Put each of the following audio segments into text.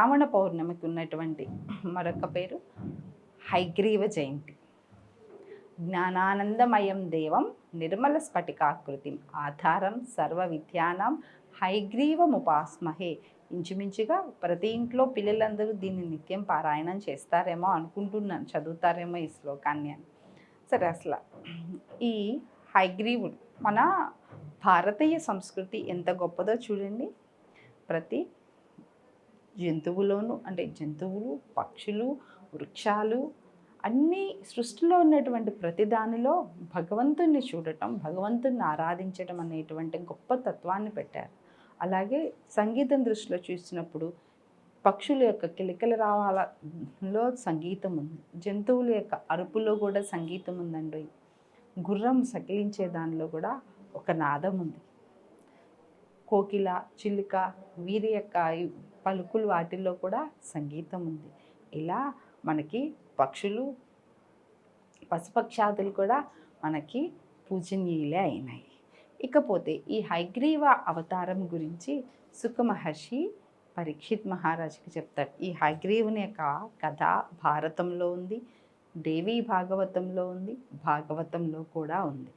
శ్రావణ పౌర్ణమికి ఉన్నటువంటి మరొక పేరు హైగ్రీవ జయంతి. జ్ఞానానందమయం దేవం నిర్మల స్ఫటికాకృతి ఆధారం సర్వ విద్యానం హైగ్రీవముపాస్మహే ఇంచుమించుగా ప్రతి ఇంట్లో పిల్లలందరూ దీన్ని నిత్యం పారాయణం చేస్తారేమో అనుకుంటున్నాను చదువుతారేమో ఈ శ్లోకాన్ని అని. సరే అసలు ఈ హైగ్రీవుడు మన భారతీయ సంస్కృతి ఎంత గొప్పదో చూడండి. ప్రతి జంతువులోను అంటే జంతువులు పక్షులు వృక్షాలు అన్నీ సృష్టిలో ఉన్నటువంటి ప్రతి దానిలో భగవంతుణ్ణి చూడటం భగవంతుణ్ణి ఆరాధించడం అనేటువంటి గొప్ప తత్వాన్ని పెట్టారు. అలాగే సంగీతం దృష్టిలో చూసినప్పుడు పక్షుల యొక్క కిలకిల రావాలలో సంగీతం ఉంది. జంతువుల యొక్క అరుపులో కూడా సంగీతం ఉందండి. గుర్రం సకిలించే దానిలో కూడా ఒక నాదం ఉంది. కోకిల చిలుక వీరి యొక్క పలుకులు వాటిల్లో కూడా సంగీతం ఉంది. ఇలా మనకి పక్షులు పశుపక్షాదులు కూడా మనకి పూజనీయులే అయినాయి. ఇకపోతే ఈ హైగ్రీవ అవతారం గురించి సుఖ మహర్షి పరీక్షిత్ మహారాజుకి చెప్తాడు. ఈ హైగ్రీవుని యొక్క కథ భారతంలో ఉంది దేవీ భాగవతంలో ఉంది భాగవతంలో కూడా ఉంది.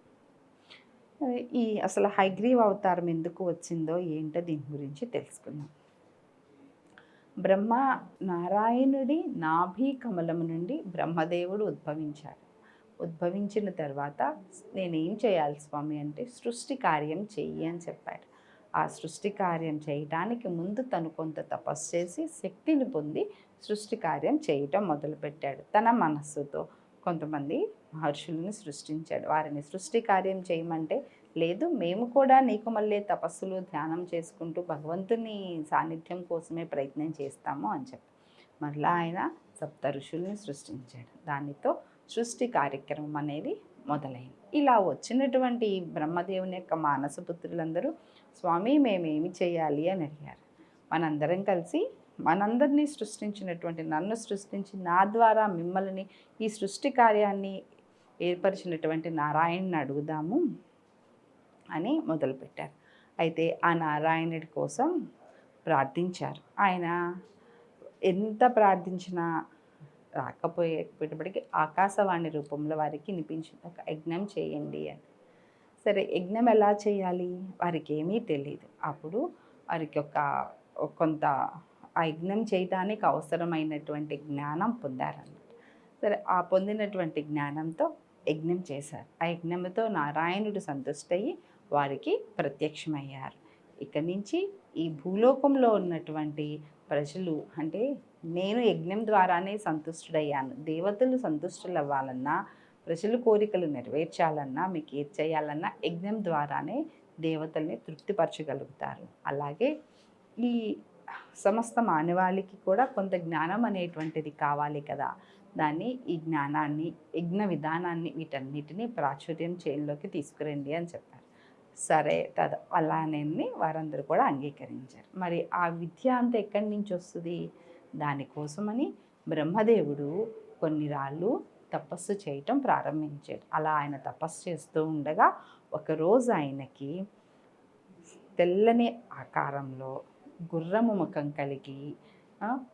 ఈ అసలు హైగ్రీవ్ అవతారం ఎందుకు వచ్చిందో ఏంటో దీని గురించి తెలుసుకుందాం. బ్రహ్మ నారాయణుడి నాభి కమలము నుండి బ్రహ్మదేవుడు ఉద్భవించాడు ఉద్భవించిన తర్వాత నేనేం చేయాలి స్వామి అంటే సృష్టి కార్యం చెయ్యి అని చెప్పాడు. ఆ సృష్టి కార్యం చేయడానికి ముందు తను కొంత తపస్సు చేసి శక్తిని పొంది సృష్టి కార్యం చేయటం మొదలుపెట్టాడు తన మనస్సుతో. కొంతమంది మహర్షులను సృష్టించాడు. వారిని సృష్టి కార్యం చేయమంటే లేదు మేము కూడా నీకు మళ్ళీ తపస్సులు ధ్యానం చేసుకుంటూ భగవంతుని సాన్నిధ్యం కోసమే ప్రయత్నం చేస్తాము అని చెప్పి. మరలా ఆయన సప్త ఋషుల్ని సృష్టించాడు. దానితో సృష్టి కార్యక్రమం అనేది మొదలైంది. ఇలా వచ్చినటువంటి బ్రహ్మదేవుని యొక్క మానసపుత్రులందరూ స్వామి మేమేమి చేయాలి? అని అడిగారు. మనందరం కలిసి మనందరినీ సృష్టించినటువంటి నన్ను సృష్టించి నా ద్వారా మిమ్మల్ని ఈ సృష్టి కార్యాన్ని ఏర్పరిచినటువంటి నారాయణ్ని అడుగుదాము అని మొదలుపెట్టారు. అయితే ఆ నారాయణుడి కోసం ప్రార్థించారు. ఆయన ఎంత ప్రార్థించినా రాకపోయేటప్పటికీ ఆకాశవాణి రూపంలో వారికి వినిపించింది ఒక యజ్ఞం చేయండి అని. సరే యజ్ఞం ఎలా చేయాలి? వారికి ఏమీ తెలియదు అప్పుడు వారికి ఒక కొంత ఆ యజ్ఞం చేయడానికి అవసరమైనటువంటి జ్ఞానం పొందారన్నమాట. సరే ఆ పొందినటువంటి జ్ఞానంతో యజ్ఞం చేశారు. ఆ యజ్ఞంతో నారాయణుడు సంతుష్టయ్యి వారికి ప్రత్యక్షమయ్యారు. ఇక నుంచి ఈ భూలోకంలో ఉన్నటువంటి ప్రజలు అంటే నేను యజ్ఞం ద్వారానే సంతుష్టుడయ్యాను దేవతలు సంతుష్టులు అవ్వాలన్నా ప్రజలు కోరికలు నెరవేర్చాలన్నా మీకు ఏది చేయాలన్నా యజ్ఞం ద్వారానే దేవతల్ని తృప్తిపరచగలుగుతారు. అలాగే ఈ సమస్త మానవాళికి కూడా కొంత జ్ఞానం అనేటువంటిది కావాలి కదా. దాన్ని ఈ జ్ఞానాన్ని యజ్ఞ విధానాన్ని వీటన్నిటిని ప్రాచుర్యం చేయలోకి తీసుకురండి అని చెప్పారు. సరే తద అలానే వారందరూ కూడా అంగీకరించారు. మరి ఆ విద్య అంతా ఎక్కడి నుంచి వస్తుంది? దానికోసమని బ్రహ్మదేవుడు కొన్ని రాళ్ళు తపస్సు చేయటం ప్రారంభించాడు. అలా ఆయన తపస్సు చేస్తూ ఉండగా ఒకరోజు ఆయనకి తెల్లని ఆకారంలో గుర్రము ముఖం కలిగి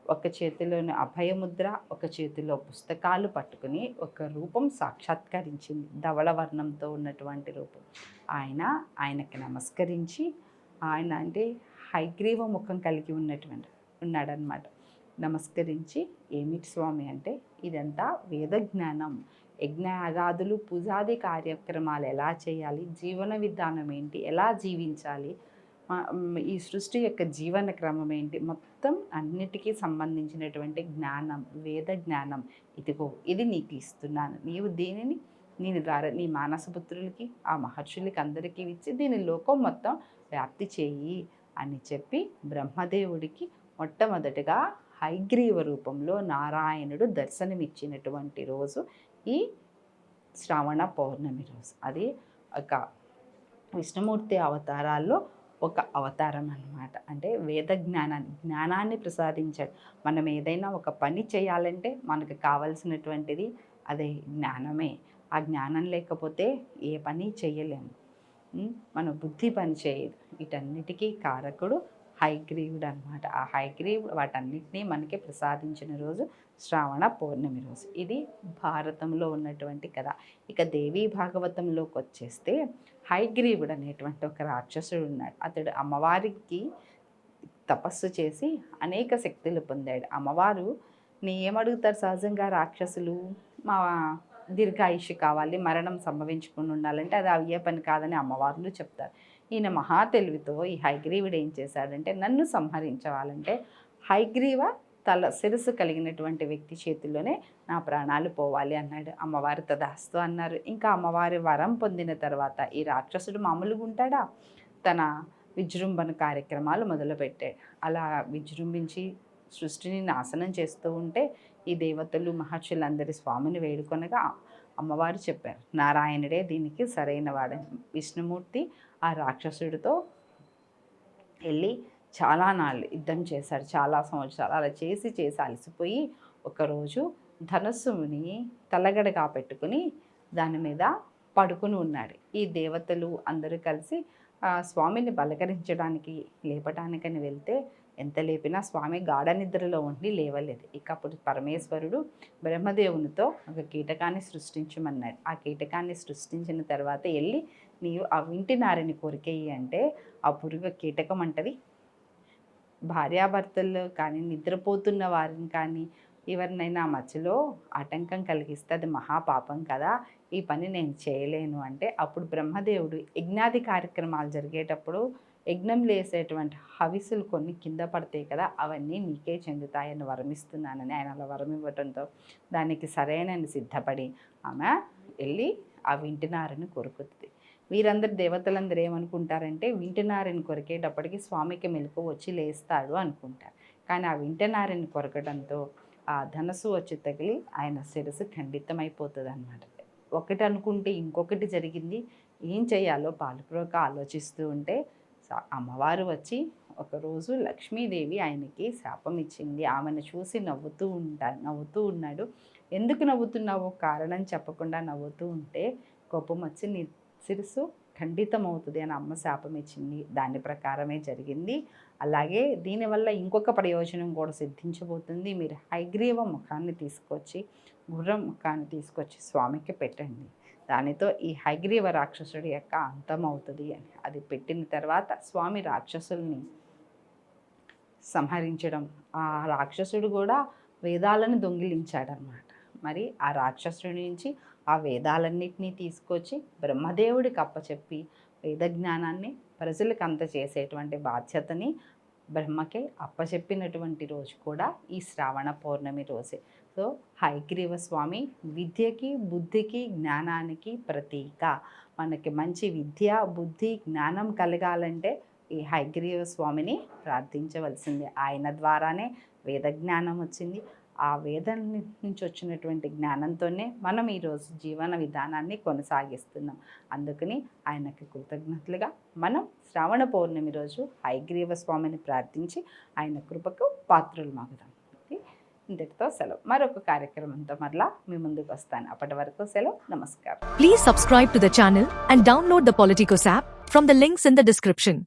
ఒక చేతిలోని అభయముద్ర ఒక చేతిలో పుస్తకాలు పట్టుకుని ఒక రూపం సాక్షాత్కరించింది. ధవళ వర్ణంతో ఉన్నటువంటి రూపం. ఆయన ఆయనకి నమస్కరించి ఆయన అంటే హైగ్రీవ ముఖం కలిగి ఉన్నటువంటి ఉన్నాడనమాట నమస్కరించి ఏమిటి స్వామి అంటే ఇదంతా వేద జ్ఞానం. యజ్ఞయాగాదులు పూజాది కార్యక్రమాలు ఎలా చేయాలి? జీవన విధానం ఏంటి? ఎలా జీవించాలి? ఈ సృష్టి యొక్క జీవన క్రమం ఏంటి? మొత్తం అన్నిటికీ సంబంధించినటువంటి జ్ఞానం వేద జ్ఞానం. ఇదిగో ఇది నీకు ఇస్తున్నాను. నీవు దీనిని నేను ద్వారా నీ మానసపుత్రులకి ఆ మహర్షులకి అందరికీ ఇచ్చి దీని లోకం మొత్తం వ్యాప్తి చేయి అని చెప్పి బ్రహ్మదేవుడికి మొట్టమొదటిగా హైగ్రీవ రూపంలో నారాయణుడు దర్శనమిచ్చినటువంటి రోజు ఈ శ్రావణ పౌర్ణమి రోజు. అది ఒక విష్ణుమూర్తి అవతారాల్లో ఒక అవతారం అన్నమాట. అంటే వేద జ్ఞానాన్ని జ్ఞానాన్ని ప్రసాదించాడు. మనం ఏదైనా ఒక పని చేయాలంటే మనకు కావలసినటువంటిది అదే జ్ఞానమే. ఆ జ్ఞానం లేకపోతే ఏ పని చేయలేము మన బుద్ధి పని చేయదు. వీటన్నిటికీ కారకుడు హైగ్రీవుడు అనమాట ఆ హైగ్రీవుడు వాటన్నిటినీ మనకి ప్రసాదించిన రోజు శ్రావణ పౌర్ణమి రోజు. ఇది భారతంలో ఉన్నటువంటి కథ. ఇక దేవీ భాగవతంలోకి వచ్చేస్తే హైగ్రీవుడు అనేటువంటి ఒక రాక్షసుడు ఉన్నాడు. అతడు అమ్మవారికి తపస్సు చేసి అనేక శక్తులు పొందాడు. అమ్మవారు నీ ఏమడుగుతారు సహజంగా రాక్షసులు? మా దీర్ఘాయుష్ కావాలి మరణం సంభవించుకుని ఉండాలంటే అది అయ్యే పని కాదని అమ్మవార్లు చెప్తారు. ఈయన మహా తెలివితో ఈ హైగ్రీవుడు ఏం చేశాడంటే నన్ను సంహరించవాలంటే హైగ్రీవ తల శిరస్సు కలిగినటువంటి వ్యక్తి చేతిలోనే నా ప్రాణాలు పోవాలి అన్నాడు. అమ్మవారు తదాస్తు అన్నారు. ఇంకా అమ్మవారి వరం పొందిన తర్వాత ఈ రాక్షసుడు మామూలుగా ఉంటాడా? తన విజృంభణ కార్యక్రమాలు మొదలుపెట్టాడు. అలా విజృంభించి సృష్టిని నాశనం చేస్తూ ఉంటే ఈ దేవతలు మహర్షులందరి స్వామిని వేడుకొనగా అమ్మవారు చెప్పారు నారాయణుడే దీనికి సరైన వాడని. విష్ణుమూర్తి ఆ రాక్షసుడితో వెళ్ళి చాలా నాళ్ళు యుద్ధం చేశాడు. చాలా సంవత్సరాలు అలా చేసి చేసి అలసిపోయి ఒకరోజు ధనస్సుని తలగడగా పెట్టుకుని దాని మీద పడుకుని ఉన్నాడు. ఈ దేవతలు అందరూ కలిసి ఆ స్వామిని బలకరించడానికి లేపటానికని వెళ్తే ఎంత లేపినా స్వామి గాఢ నిద్రలో ఉండి లేవలేదు. ఇక అప్పుడు పరమేశ్వరుడు బ్రహ్మదేవునితో ఒక కీటకాన్ని సృష్టించమన్నాడు. ఆ కీటకాన్ని సృష్టించిన తర్వాత వెళ్ళి నీవు ఆ వింటి నారిని కొరికేయి అంటే ఆ పురుగు కీటకం అంటది. భార్యాభర్తల్లో కానీ నిద్రపోతున్న వారిని కానీ ఎవరినైనా మధ్యలో ఆటంకం కలిగిస్తే అది మహాపాపం కదా ఈ పని నేను చేయలేను అంటే అప్పుడు బ్రహ్మదేవుడు యజ్ఞాది కార్యక్రమాలు జరిగేటప్పుడు యజ్ఞం లేసేటువంటి హవిసులు కొన్ని కింద పడతాయి కదా అవన్నీ నీకే చెందుతాయని వరమిస్తున్నానని ఆయన అలా వరం ఇవ్వడంతో దానికి సరైన సిద్ధపడి ఆమె వెళ్ళి ఆ వింటినారని కోరుకుతుంది వీరందరు దేవతలందరూ ఏమనుకుంటారంటే వింటనారని కొరికేటప్పటికి స్వామికి మెలకు వచ్చి లేస్తాడు అనుకుంటారు. కానీ ఆ వింటనారని కొరకడంతో ఆ ధనస్సు వచ్చి తగిలి ఆయన శిరస్సు ఖండితమైపోతుంది అనమాట ఒకటి అనుకుంటే ఇంకొకటి జరిగింది. ఏం చేయాలో పాలుపురోక ఆలోచిస్తూ ఉంటే అమ్మవారు వచ్చి ఒకరోజు లక్ష్మీదేవి ఆయనకి శాపం ఇచ్చింది. ఆమెను చూసి నవ్వుతూ ఉంటా నవ్వుతూ ఉన్నాడు. ఎందుకు నవ్వుతున్నావో? కారణం చెప్పకుండా నవ్వుతూ ఉంటే కోపం వచ్చి నీ శిరస్సు ఖండితమవుతుంది అని అమ్మ శాపం ఇచ్చింది. దాని ప్రకారమే జరిగింది. అలాగే దీనివల్ల ఇంకొక ప్రయోజనం కూడా సిద్ధించబోతుంది. మీరు హైగ్రీవ ముఖాన్ని తీసుకొచ్చి గుర్రం ముఖాన్ని తీసుకొచ్చి స్వామికి పెట్టండి. దానితో ఈ హైగ్రీవ రాక్షసుడి యొక్క అంతం అవుతుంది అని. అది పెట్టిన తర్వాత స్వామి రాక్షసుల్ని సంహరించడం. ఆ రాక్షసుడు కూడా వేదాలను దొంగిలించాడనమాట మరి ఆ రాక్షసుడి నుంచి ఆ వేదాలన్నింటినీ తీసుకొచ్చి బ్రహ్మదేవుడికి అప్పచెప్పి వేద జ్ఞానాన్ని ప్రజలకు అంతచేసేటువంటి బాధ్యతని బ్రహ్మకే అప్పచెప్పినటువంటి రోజు కూడా ఈ శ్రావణ పౌర్ణమి రోజే. సో హైగ్రీవ స్వామి విద్యకి బుద్ధికి జ్ఞానానికి ప్రతీక. మనకి మంచి విద్య బుద్ధి జ్ఞానం కలగాలంటే ఈ హైగ్రీవ స్వామిని ప్రార్థించవలసింది. ఆయన ద్వారానే వేద జ్ఞానం వచ్చింది. ఆ వేదన నుంచి వచ్చినటువంటి జ్ఞానంతోనే మనం ఈరోజు జీవన విధానాన్ని కొనసాగిస్తున్నాం. అందుకని ఆయనకి కృతజ్ఞతలుగా మనం శ్రావణ పౌర్ణమి రోజు హైగ్రీవ స్వామిని ప్రార్థించి ఆయన కృపకు పాత్రలు మాగుదాం. ఇంతటితో సెలవు. మరొక కార్యక్రమంతో మరలా మీ ముందుకు వస్తాను. అప్పటి వరకు సెలవు. నమస్కారం. Please subscribe to the channel and download the Politicos app from the links in the description